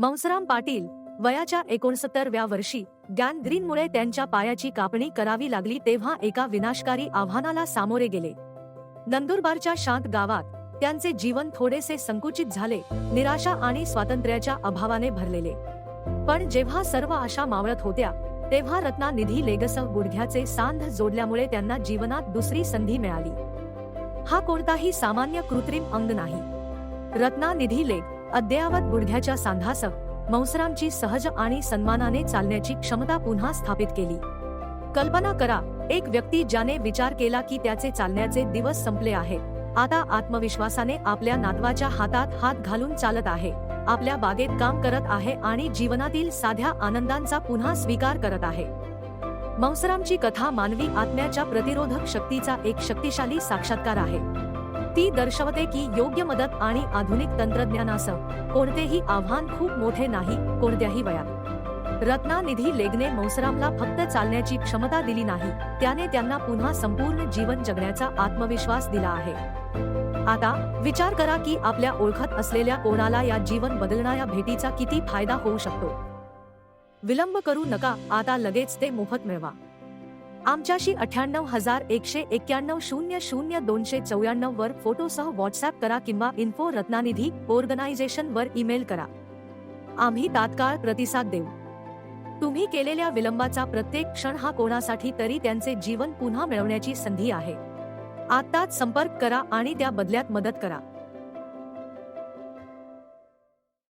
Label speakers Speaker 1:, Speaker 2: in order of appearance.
Speaker 1: मंसराम पाटील वयाच्या एकोणसत्तरव्या वर्षी गँगग्रीनमुळे त्यांच्या पायाची कापणी करावी लागली तेव्हा एका विनाशकारी आव्हानाला सामोरे गेले. नंदुरबारच्या शांत गावात त्यांचे जीवन थोडेसे संकुचित झाले निराशा आणि स्वातंत्र्याच्या अभावाने भरलेले. पण जेव्हा सर्व आशा मावळत होत्या तेव्हा रत्ना निधी लेगसह गुडघ्याचे सांध जोडल्यामुळे त्यांना जीवनात दुसरी संधी मिळाली. हा कोणताही सामान्य कृत्रिम अंग नाही. रत्ना निधी लेग अद्ययावत गुडघ्याच्या सांधासह मंसरामची सहज आणि सन्मानाने चालण्याची क्षमता पुन्हा स्थापित केली. कल्पना करा एक व्यक्ती ज्याने विचार केला की त्याचे चालण्याचे दिवस संपले आहेत आता आत्मविश्वासाने आपल्या नातवाच्या हातात हात घालून चालत आहे. आपल्या बागेत काम करत आहे आणि जीवनातील साध्या आनंदांचा पुन्हा स्वीकार करत आहे. मौसरामची कथा मानवी आत्म्याच्या प्रतिरोधक शक्तीचा एक शक्तिशाली साक्षात्कार आहे. ती दर्शवते की योग्य मदत आणि आधुनिक तंत्रज्ञानासह कोणतेही आव्हान खूप मोठे नाही कोणत्याही वयात. रत्नानिधी लेगने मौसरामला फक्त चालण्याची क्षमता दिली नाही त्याने त्यांना पुन्हा संपूर्ण जीवन जगण्याचा आत्मविश्वास दिला आहे. आता विचार करा की आपल्या ओळखत असलेल्या कोणाला या जीवन बदलणाऱ्या भेटीचा किती फायदा होऊ शकतो. विलंब करू नका आता लगेच ते मोफत मिळवा. आमच्याशी अठ्याण्णव हजार एकशे एक्क्याण्णव शून्य शून्य दोनशे चौऱ्याण्णव वर फोटोसह व्हॉट्सअप करा किंवा इन्फो रत्नानिधी ऑर्गनायझेशन वर ईमेल करा. आम्ही तात्काळ प्रतिसाद देऊ. तुम्ही केलेल्या विलंबाचा प्रत्येक क्षण हा कोणासाठी तरी त्यांचे जीवन पुन्हा मिळवण्याची संधी आहे. आत्ताच संपर्क करा आणि त्या बदल्यात मदत करा.